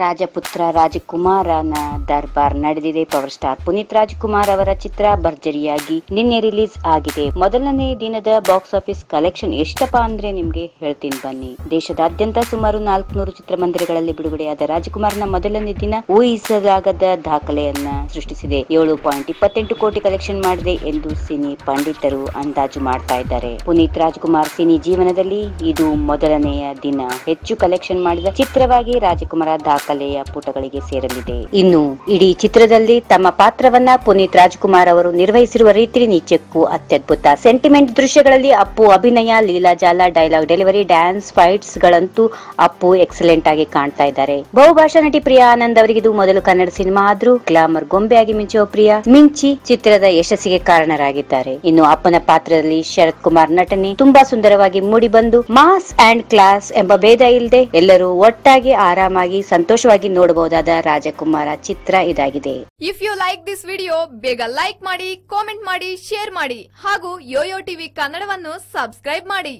ರಾಜಪುತ್ರ ರಾಜಕುಮಾರನ ದರ್ಬಾರ್ ನಡೆದಿದೆ. Power star Puneeth Rajkumar ಅವರ ಚಿತ್ರ ಭರ್ಜರಿಯಾಗಿ ನಿನ್ನೆ ರಿಲೀಸ್ ಆಗಿದೆ. ಮೊದಲನೇ ದಿನದ ಬಾಕ್ಸ್ ಆಫೀಸ್ ಕಲೆಕ್ಷನ್ ಎಷ್ಟಪ್ಪ ಅಂದ್ರೆ ನಿಮ್ಗೆ ಹೇಳ್ತೀನಿ ಬನ್ನಿ. ದೇಶದಾದ್ಯಂತ ಸುಮಾರು ನಾಲ್ಕುನೂರು ಚಿತ್ರಮಂದಿರಗಳಲ್ಲಿ ಬಿಡುಗಡೆಯಾದ ರಾಜಕುಮಾರ್ನ ಮೊದಲನೇ ದಿನ ಊಹಿಸಲಾಗದ ದಾಖಲೆಯನ್ನ ಸೃಷ್ಟಿಸಿದೆ. ಏಳು ಪಾಯಿಂಟ್ ಇಪ್ಪತ್ತೆಂಟು ಕೋಟಿ ಕಲೆಕ್ಷನ್ ಮಾಡಿದೆ ಎಂದು ಸಿನಿ ಪಂಡಿತರು ಅಂದಾಜು ಮಾಡ್ತಾ ಇದ್ದಾರೆ. ಪುನೀತ್ ರಾಜ್ಕುಮಾರ್ ಸಿನಿ ಜೀವನದಲ್ಲಿ ಇದು ಮೊದಲನೆಯ ದಿನ. ಹೆಚ್ಚು ಕಲೆಕ್ಷನ್ ಮಾಡಿದ ಚಿತ್ರವಾಗಿ ರಾಜಕುಮಾರ ದಾಖಲೆಯ ಪುಟಗಳಿಗೆ ಸೇರಲಿದೆ. ಇನ್ನು ಇಡೀ ಚಿತ್ರದಲ್ಲಿ ತಮ್ಮ ಪಾತ್ರವನ್ನ ಪುನೀತ್ ರಾಜ್ಕುಮಾರ್ ಅವರು ನಿರ್ವಹಿಸಿರುವ ರೀತಿ ನಿಜಕ್ಕೂ ಅತ್ಯದ್ಭುತ. ಸೆಂಟಿಮೆಂಟ್ ದೃಶ್ಯಗಳಲ್ಲಿ ಅಪ್ಪು, ಅಭಿನಯ ಲೀಲಾಜಾಲ ಡೈಲಾಗ್ ಡೆಲಿವರಿ, ಡ್ಯಾನ್ಸ್ ಫೈಟ್ಸ್ ಗಳಂತೂ ಅಪ್ಪು ಎಕ್ಸಲೆಂಟ್ ಆಗಿ ಕಾಣ್ತಾ ಇದ್ದಾರೆ. ಬಹುಭಾಷಾ ನಟಿ ಪ್ರಿಯಾ ಆನಂದ್ ಅವರಿಗೆ ಇದು ಮೊದಲು ಕನ್ನಡ ಸಿನಿಮಾ ಆದ್ರೂ ಗ್ಲಾಮರ್ ಗೊಂಬೆಯಾಗಿ ಮಿಂಚುವ ಪ್ರಿಯಾ ಮಿಂಚಿ ಚಿತ್ರದ ಯಶಸ್ಸಿಗೆ ಕಾರಣರಾಗಿದ್ದಾರೆ. ಇನ್ನು ಅಪ್ಪನ ಪಾತ್ರದಲ್ಲಿ ಶರತ್ ಕುಮಾರ್ ನಟನೆ ತುಂಬಾ ಸುಂದರವಾಗಿ ಮೂಡಿ ಬಂದು ಮಾಸ್ ಅಂಡ್ ಕ್ಲಾಸ್ ಎಂಬ ಭೇದ ಇಲ್ಲದೆ ಎಲ್ಲರೂ ಒಟ್ಟಾಗಿ ಆರಾಮಾಗಿ ಸಂತೋಷವಾಗಿ ನೋಡಬಹುದಾದ ರಾಜಕುಮಾರ ಚಿತ್ರ ಇದಾಗಿದೆ. If you like this video ಬೇಗ ಲೈಕ್ ಮಾಡಿ ಕಾಮೆಂಟ್ ಮಾಡಿ ಶೇರ್ ಮಾಡಿ ಹಾಗೂ ಯೋಯೋ ಟಿವಿ ಕನ್ನಡವನ್ನು ಸಬ್ಸ್ಕ್ರೈಬ್ ಮಾಡಿ.